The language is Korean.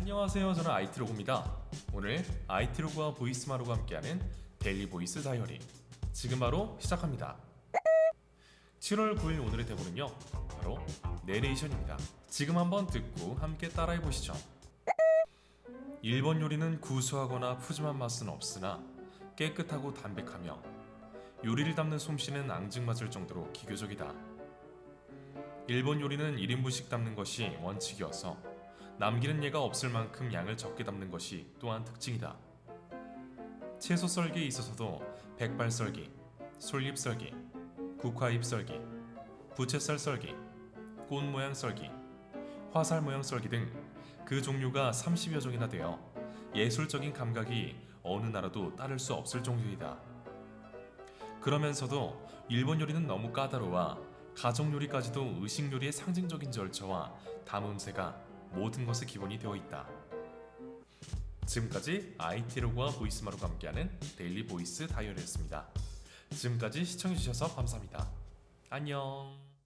안녕하세요. 저는 아이티로그입니다. 오늘 아이티로그와 보이스마로가 함께하는 데일리 보이스 다이어리 지금 바로 시작합니다. 7월 9일 오늘의 대본은요. 바로 내레이션입니다. 지금 한번 듣고 함께 따라해 보시죠. 일본 요리는 구수하거나 푸짐한 맛은 없으나 깨끗하고 담백하며 요리를 담는 솜씨는 앙증맞을 정도로 기교적이다. 일본 요리는 1인분씩 담는 것이 원칙이어서 남기는 예가 없을 만큼 양을 적게 담는 것이 또한 특징이다. 채소 썰기에 있어서도 백발 썰기, 솔잎 썰기, 국화잎 썰기, 부채살 썰기, 꽃 모양 썰기, 화살 모양 썰기 등 그 종류가 30여 종이나 되어 예술적인 감각이 어느 나라도 따를 수 없을 정도이다. 그러면서도 일본 요리는 너무 까다로워 가정 요리까지도 의식 요리의 상징적인 절차와 담음새가 모든 것의 기본이 되어 있다. 지금까지 IT로그와 보이스마로가 함께하는 데일리 보이스 다이어리였습니다. 지금까지 시청해주셔서 감사합니다. 안녕.